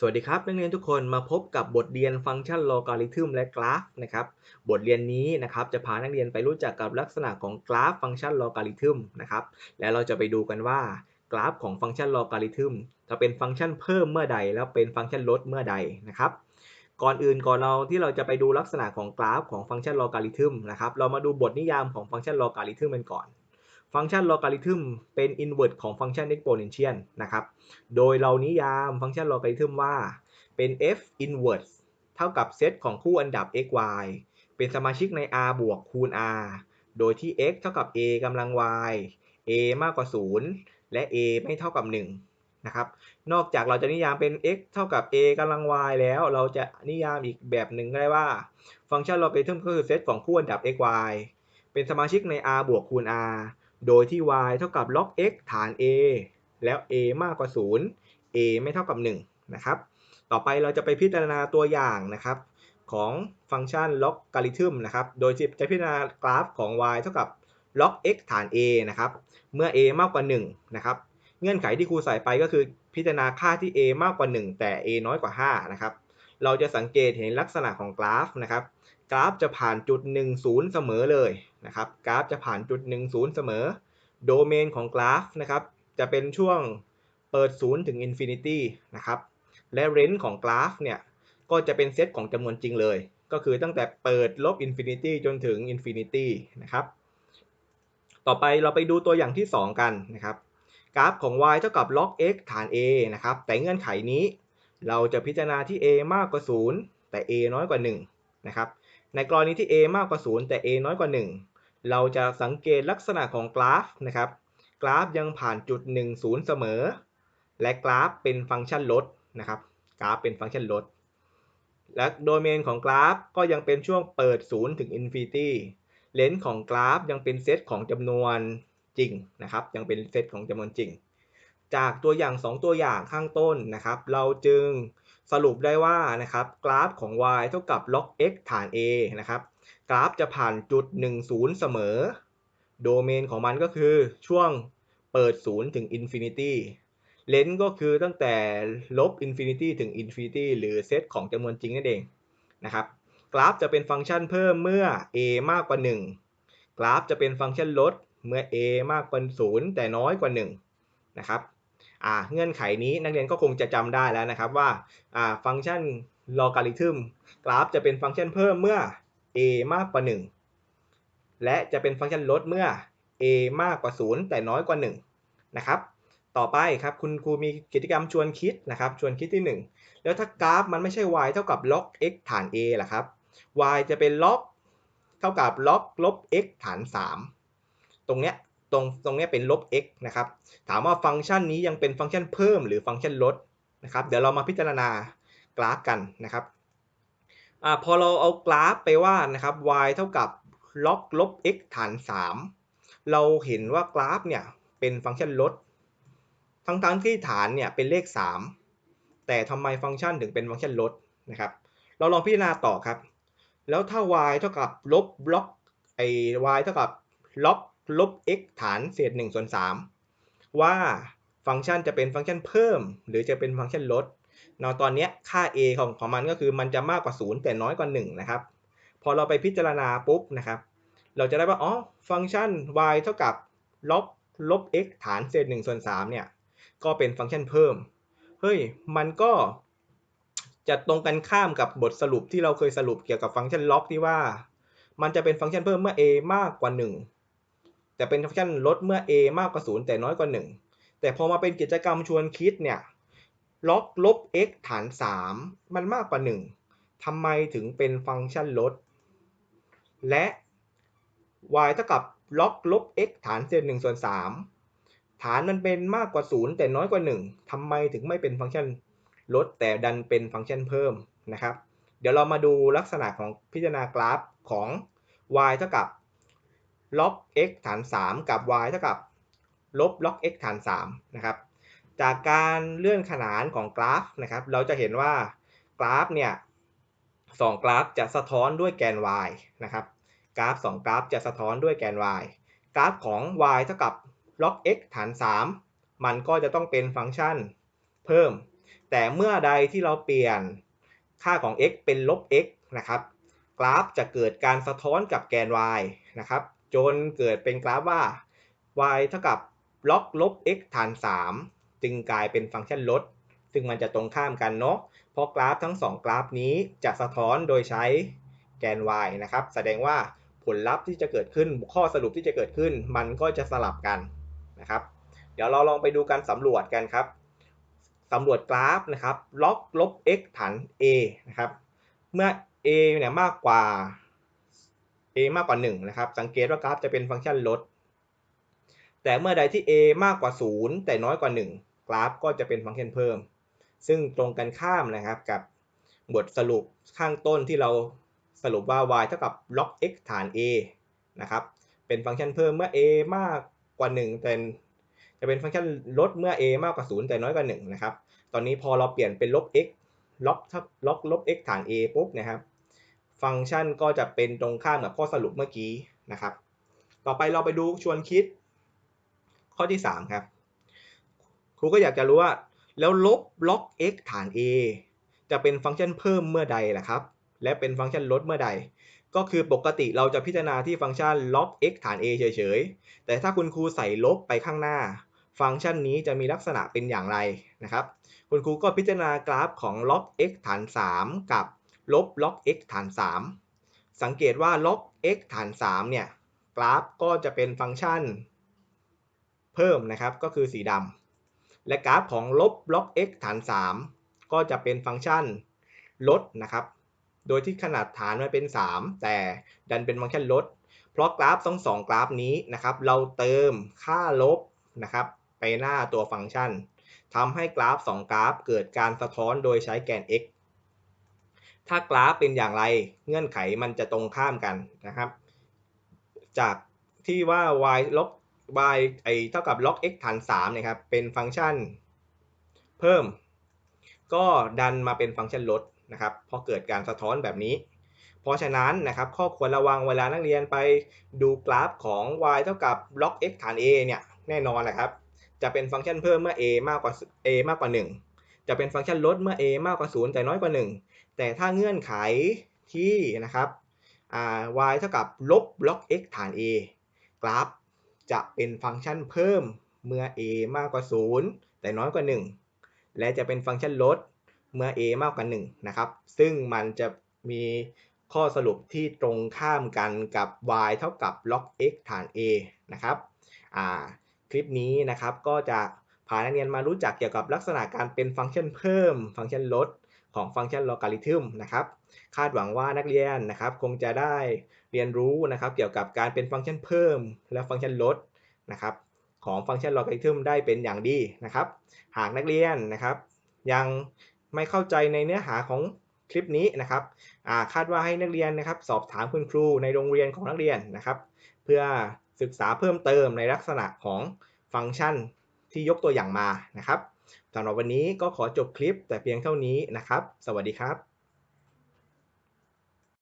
สวัสดีครับนักเรียนทุกคนมาพบกับบทเรียนฟังก์ชันโลการิทึมและกราฟนะครับบทเรียนนี้นะครับจะพานักเรียนไปรู้จักกับลักษณะของกราฟฟังก์ชันโลการิทึมนะครับและเราจะไปดูกันว่ากราฟของฟังก์ชันโลการิทึมจะเป็นฟังก์ชันเพิ่มเมื่อใด แล้วเป็นฟังก์ชันลดเมื่อใดนะครับก่อนอื่นก่อนเราที่เราจะไปดูลักษณะของกราฟของฟังก์ชันโลการิทึมนะครับเรามาดูบทนิยามของฟังก์ชันโลการิทึมกันก่อน ฟังก์ชันโลการิทึมเป็นอินเวอร์สของฟังก์ชันเอ็กโพเนนเชียลนะครับ โดยเรานิยามฟังก์ชันโลการิทึมว่าเป็น f inverse เท่ากับเซตของคู่อันดับ x y เป็นสมาชิกใน r บวกคูณ r โดยที่ x เท่ากับ a กำลัง y a มากกว่า 0 และ a ไม่เท่ากับ 1 นะครับ นอกจากเราจะนิยามเป็น x เท่ากับ a กำลัง y แล้ว เราจะนิยามอีกแบบหนึ่งได้ว่า ฟังก์ชันโลการิทึมก็คือเซตของคู่อันดับ x y เป็นสมาชิกใน r บวกคูณ r โดยที่ y เท่ากับ log x ฐาน a แล้ว a มากกว่า 0 a ไม่เท่ากับ 1 นะครับ ต่อไปเราจะไปพิจารณาตัวอย่างนะครับ ของฟังก์ชันล็อกการิทึมนะครับ โดยจะพิจารณากราฟของ y เท่ากับล็อก x ฐาน a นะครับ เมื่อ a มากกว่า 1 นะครับ เงื่อนไขที่ครูใส่ไปก็คือพิจารณาค่าที่ a มากกว่า 1 แต่ a น้อยกว่า 5 นะครับ เราจะสังเกตเห็นลักษณะของกราฟนะครับ กราฟจะผ่านจุด 1 0 เสมอเลยนะครับกราฟจะผ่านจุด 1 0 เสมอ โดเมนของกราฟนะครับจะเป็นช่วงเปิด 0 ถึงอินฟินิตี้นะครับและเรนจ์ของกราฟเนี่ยก็จะเป็นเซตของจำนวนจริงเลย ก็คือตั้งแต่เปิดลบอินฟินิตี้จนถึงอินฟินิตี้นะครับต่อไปเราไปดูตัวอย่างที่ 2 กันนะครับกราฟของ y เท่ากับ log x ฐาน a นะครับแต่เงื่อนไขนี้เราจะพิจารณาที่ a มากกว่า 0 แต่ a น้อยกว่า 1 นะครับ ในกรณีที่ a มากกว่า 0 แต่ a น้อยกว่า 1 เราจะสังเกตลักษณะของกราฟนะครับ กราฟยังผ่านจุด 1 0 เสมอ และกราฟเป็นฟังก์ชันลดนะครับ กราฟเป็นฟังก์ชันลด และโดเมนของกราฟก็ยังเป็นช่วงเปิด 0 ถึงอินฟินิตี้เลนส์ของกราฟยังเป็นเซตของจำนวนจริงนะครับ ยังเป็นเซตของจำนวนจริง จากตัวอย่าง 2 ตัวอย่างข้างต้นนะครับ เราจึงสรุปได้ว่านะครับกราฟของ y เท่ากับ log x ฐาน a นะครับ กราฟจะผ่านจุด 10 เสมอ โดเมนของมันก็คือช่วงเปิด 0 ถึงอินฟินิตี้เลนส์ก็คือตั้งแต่ลบอินฟินิตี้ถึงอินฟินิตี้หรือเซตของจำนวนจริงนั่นเองนะครับ กราฟจะเป็นฟังก์ชันเพิ่มเมื่อ a มากกว่า 1 กราฟจะเป็นฟังก์ชันลดเมื่อ a มากกว่า 0 แต่น้อยกว่า 1 นะครับ เงื่อนไขนี้นักเรียนก็คงจะจำได้แล้วนะครับว่าฟังก์ชันลอการิทึมกราฟจะเป็นฟังก์ชันเพิ่มเมื่อ a มากกว่า 1 และจะเป็นฟังก์ชันลดเมื่อ a มากกว่า 0 แต่น้อยกว่า 1 นะครับ ต่อไปครับคุณครูมีกิจกรรมชวนคิดนะครับ ชวนคิดที่ 1 แล้วถ้ากราฟมันไม่ใช่ y เท่ากับ log x ฐาน a ล่ะครับ y จะเป็น log เท่ากับ log ลบ x ฐาน 3 ตรงเนี้ย ตรงตรงนี้เป็นลบ x นะครับ ถามว่าฟังก์ชันนี้ยังเป็นฟังก์ชันเพิ่มหรือฟังก์ชันลดนะครับ เดี๋ยวเรามาพิจารณากราฟกันนะครับอพอเราเอากราฟไปว่านะครับ y เท่ากับ log ลบ x ฐาน 3 เราเห็นว่ากราฟเนี่ยเป็นฟังก์ชันลด ทั้งๆทที่ฐานเนี่ยเป็นเลข 3 แต่ทำไมฟังก์ชันถึงเป็นฟังก์ชันลดนะครับ เราลองพิจารณาต่อครับ แล้วถ้า y เท่ากับลบบล็อกไอ้ y เท่ากับล็อก ลบ x ฐานเศษ1ส่วน3ว่าฟังก์ชันจะเป็นฟังก์ชันเพิ่ม หรือจะเป็นฟังก์ชันลดเนาะตอนนี้ค่า a ของของมันก็คือมันจะมากกว่า 0 แต่น้อยกว่า 1 นะครับ พอเราไปพิจารณาปุ๊บนะครับ เราจะได้ว่าอ๋อฟังก์ชัน y เท่ากับลบลบ x ฐานเศษ1ส่วน3เนี่ยก็เป็นฟังก์ชันเพิ่ม เฮ้ย มันก็จะตรงกันข้ามกับบทสรุปที่เราเคยสรุปเกี่ยวกับฟังก์ชันล็อกที่ว่า มันจะเป็นฟังก์ชันเพิ่มเมื่อ a มากกว่า 1 แต่เป็นฟังก์ชันลดเมื่อ a มากกว่า 0 แต่น้อยกว่า 1 แต่พอมาเป็นกิจกรรมชวนคิดเนี่ยล็อกลบ x ฐาน 3 มันมากกว่า 1ทำไมถึงเป็นฟังก์ชันลด และ y เท่ากับล็อกลบ x ฐานเศษ1ส่วน3ฐานมันเป็นมากกว่า 0 แต่น้อยกว่า 1ทำไมถึงไม่เป็นฟังก์ชันลด แต่ดันเป็นฟังก์ชันเพิ่มนะครับ เดี๋ยวเรามาดูลักษณะของพิจารณากราฟของ y เท่ากับ ลบ x ฐาน 3 กับ y เท่ากับลบล็อก x ฐาน3นะครับ จากการเลื่อนขนานของกราฟนะครับ เราจะเห็นว่ากราฟเนี่ยสองกราฟจะสะท้อนด้วยแกน y นะครับ กราฟ 2 กราฟจะสะท้อนด้วยแกน y กราฟของ y เท่ากับ log x ฐาน 3 มันก็จะต้องเป็นฟังก์ชันเพิ่ม แต่เมื่อใดที่เราเปลี่ยนค่าของ x เป็นลบ x นะครับ กราฟจะเกิดการสะท้อนกับแกน y นะครับ จนเกิดเป็นกราฟว่า y เท่ากับล็อกลบ x ฐาน 3 จึงกลายเป็นฟังก์ชันลด ซึ่งมันจะตรงข้ามกันเนาะ เพราะกราฟทั้ง 2 กราฟนี้จะสะท้อนโดยใช้แกน y นะครับ แสดงว่าผลลัพธ์ที่จะเกิดขึ้น ข้อสรุปที่จะเกิดขึ้น มันก็จะสลับกันนะครับ เดี๋ยวเราลองไปดูการสำรวจกันครับสำรวจกราฟนะครับ ล็อกลบ x ฐาน a นะครับ เมื่อ a เนี่ยมากกว่า a มากกว่า1นะครับ สังเกตว่ากราฟจะเป็นฟังก์ชันลด แต่เมื่อใดที่ a มากกว่า 0 แต่น้อยกว่า 1 กราฟก็จะเป็นฟังก์ชันเพิ่ม ซึ่งตรงกันข้ามนะครับกับบทสรุปข้างต้นที่เราสรุปว่า y เท่ากับล็อก x ฐาน a นะครับ เป็นฟังก์ชันเพิ่มเมื่อ a มากกว่า 1 แต่จะเป็นฟังก์ชันลดเมื่อ a มากกว่า 0 แต่น้อยกว่า 1 นะครับ ตอนนี้พอเราเปลี่ยนเป็นลบ x ล็อกล็อกลบ x ฐาน a ปุ๊บนะครับ ฟังก์ชันก็จะเป็นตรงข้ามกับข้อสรุปเมื่อกี้นะครับ ต่อไปเราไปดูชวนคิด ข้อที่ 3 ครับ ครูก็อยากจะรู้ว่า แล้วลบล็อก x ฐาน a จะเป็นฟังก์ชันเพิ่มเมื่อใดล่ะครับ และเป็นฟังก์ชันลดเมื่อใด ก็คือปกติเราจะพิจารณาที่ฟังก์ชันล็อก x ฐาน a เฉยๆ แต่ถ้าคุณครูใส่ลบไปข้างหน้า ฟังก์ชันนี้จะมีลักษณะเป็นอย่างไรนะครับ คุณครูก็พิจารณากราฟของล็อก x ฐาน 3 กับ ลบล็อก x ฐาน 3 สังเกตว่าล็อก x ฐาน3เนี่ยกราฟก็จะเป็นฟังก์ชัน เพิ่มนะครับก็คือสีดำและกราฟของลบล็อก x ฐาน 3 ก็จะเป็นฟังก์ชันลดนะครับ โดยที่ขนาดฐานมันเป็น 3 แต่ดันเป็นฟังก์ชันลด เพราะกราฟทั้งสองกราฟนี้นะครับ เราเติมค่าลบนะครับ ไปหน้าตัวฟังก์ชันทำให้กราฟ 2 กราฟเกิดการสะท้อนโดยใช้แกน x ถ้ากราฟเป็นอย่างไรเงื่อนไขมันจะตรงข้ามกันนะครับ จากที่ว่า y ลบ y ไอเท่ากับล็อก x ฐาน3นะครับเป็นฟังก์ชันเพิ่ม ก็ดันมาเป็นฟังก์ชันลดนะครับพอเกิดการสะท้อนแบบนี้ เพราะฉะนั้นนะครับข้อควรระวังเวลานักเรียนไปดูกราฟของ y เท่ากับล็อก x ฐาน a เนี่ยแน่นอนแหละครับ จะเป็นฟังก์ชันเพิ่มเมื่อ a มากกว่า a มากกว่า 1 จะเป็นฟังก์ชันลดเมื่อ a มากกว่า 0 แต่น้อยกว่า 1 แต่ถ้าเงื่อนไขที่นะครับ y เท่ากับลบล็อก x ฐาน a กราฟจะเป็นฟังก์ชันเพิ่มเมื่อ a มากกว่า 0 แต่น้อยกว่า 1 และจะเป็นฟังก์ชันลดเมื่อ a มากกว่า 1 นะครับ ซึ่งมันจะมีข้อสรุปที่ตรงข้ามกันกับ y เท่ากับล็อก x ฐาน a นะครับคลิปนี้นะครับก็จะ พานักเรียนมารู้จักเกี่ยวกับลักษณะการเป็นฟังก์ชันเพิ่ม ฟังก์ชันลดของฟังก์ชันลอการิทึมนะครับ คาดหวังว่านักเรียนนะครับคงจะได้เรียนรู้นะครับ เกี่ยวกับการเป็นฟังก์ชันเพิ่ม และฟังก์ชันลดนะครับ ของฟังก์ชันลอการิทึมได้เป็นอย่างดีนะครับ หากนักเรียนนะครับ ยังไม่เข้าใจในเนื้อหาของคลิปนี้นะครับคาดว่าให้นักเรียนนะครับ สอบถามคุณครูในโรงเรียนของนักเรียนนะครับ เพื่อศึกษาเพิ่มเติมในลักษณะของฟังก์ชัน ที่ยกตัวอย่างมานะครับสำหรับวันนี้ก็ขอจบคลิปแต่เพียงเท่านี้นะครับ สวัสดีครับ